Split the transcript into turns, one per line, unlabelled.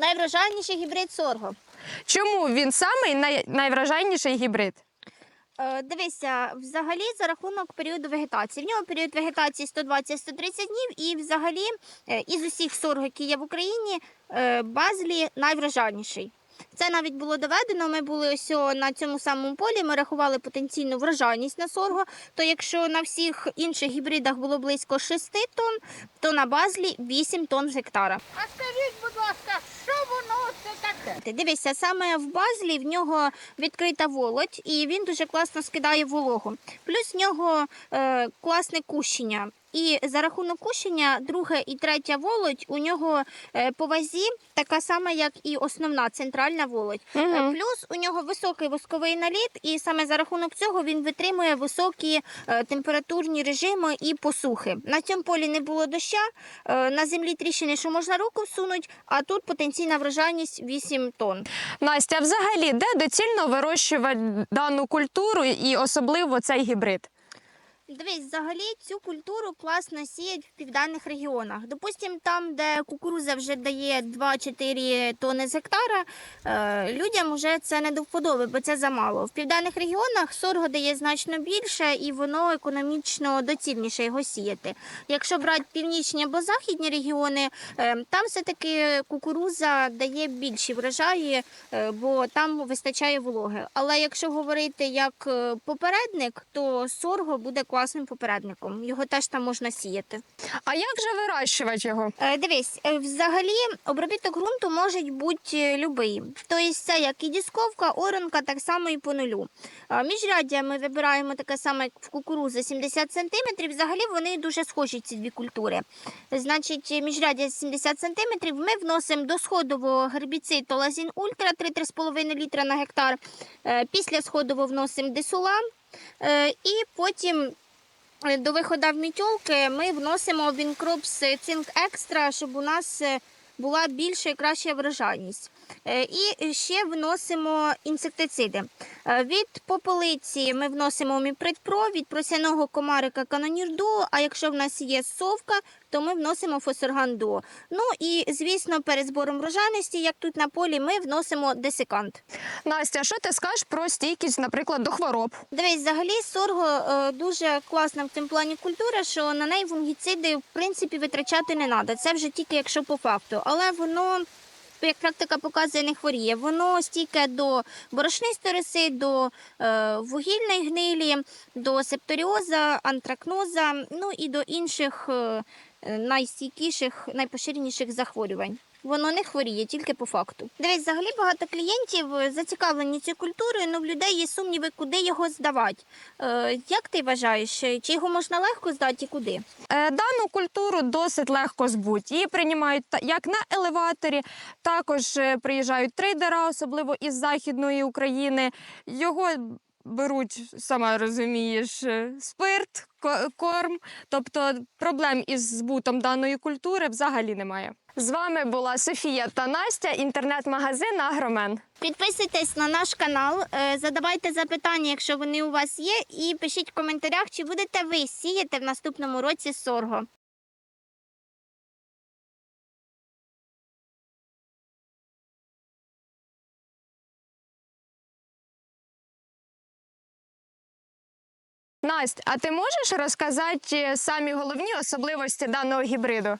найврожайніший гібрид сорго.
Чому він самий най... найвражайніший гібрид?
Е, Дивися, взагалі за рахунок періоду вегетації. В нього період вегетації 120-130 днів, і взагалі е, із усіх сорг, які є в Україні, е, базлі найврожайніший. Це навіть було доведено. Ми були ось на цьому самому полі. Ми рахували потенційну врожайність на сорго. То якщо на всіх інших гібридах було близько 6 тонн, то на базлі 8 тонн з гектара.
А скажіть, будь ласка, таке?
Дивися, саме в базлі в нього відкрита володь, і він дуже класно скидає вологу. Плюс в нього е, класне кущення. І за рахунок кущення, друге і третя володь у нього е, по вазі така сама, як і основна центральна володь.
Угу.
Плюс у нього високий восковий наліт, і саме за рахунок цього він витримує високі е, температурні режими і посухи. На цьому полі не було доща, на землі тріщини, що можна руку всунуть, а тут потенційна врожайність 8 тонн.
Настя, а взагалі, де доцільно вирощувати дану культуру і особливо цей гібрид?
Дивись, взагалі цю культуру класно сіять в південних регіонах. Допустим, там, де кукуруза вже дає 2-4 тонни з гектара, е, людям вже це не до вподоби, бо це замало. В південних регіонах сорго дає значно більше і воно економічно доцільніше його сіяти. Якщо брати північні або західні регіони, е, там все-таки кукуруза дає більші врожаї, е, бо там вистачає вологи. Але якщо говорити як попередник, то сорго буде класним попередником. Його теж там можна сіяти.
А як же вирощувати його?
Е, Дивись, е, взагалі обробіток ґрунту може бути е, любий. Тобто це як і дісковка, оранка, так само і по нулю. Е, Міжряддя ми вибираємо таке саме, як в кукурудзи 70 см. Взагалі вони дуже схожі ці дві культури. Значить, міжряддя 70 см ми вносимо до сходового гербіцид Толазін Ультра 3-3,5 літра на гектар. Е, Після сходового вносимо десула. Е, І потім до виходу в мітьолки ми вносимо в інкрупс Цинк Екстра, щоб у нас е, була більша і краща врожайність. Е, І ще вносимо інсектициди. Е, Від попелиці ми вносимо Міпред-Про, від просяного комарика канонірду, а якщо в нас є совка, то ми вносимо фосорган Дуо. Ну і, звісно, перед збором врожайності, як тут на полі, ми вносимо десикант.
Настя, що ти скажеш про стійкість, наприклад, до хвороб?
Дивись, взагалі сорго е, дуже класна в цьому плані культура, що на неї фунгіциди в принципі витрачати не треба. Це вже тільки якщо по факту. Але воно, як практика показує, не хворіє. Воно стійке до борошнистої риси, до е, вугільної гнилі, до септоріоза, антракноза, ну і до інших е, найстійкіших, найпоширеніших захворювань. Воно не хворіє, тільки по факту. Дивись, взагалі багато клієнтів е, зацікавлені цією культурою, але в людей є сумніви, куди його здавати. Е, як ти вважаєш, е, чи його можна легко здати і куди?
Е, Дану культуру досить легко збуть. Її приймають як на елеваторі, також е, приїжджають трейдера, особливо із Західної України. Його беруть, сама розумієш, е, спирт, корм. Тобто проблем із збутом даної культури взагалі немає. З вами була Софія та Настя, інтернет-магазин Агромен.
Підписуйтесь на наш канал, е, задавайте запитання, якщо вони у вас є, і пишіть в коментарях, чи будете ви сіяти в наступному році сорго.
Настя, а ти можеш розказати е, самі головні особливості даного гібриду?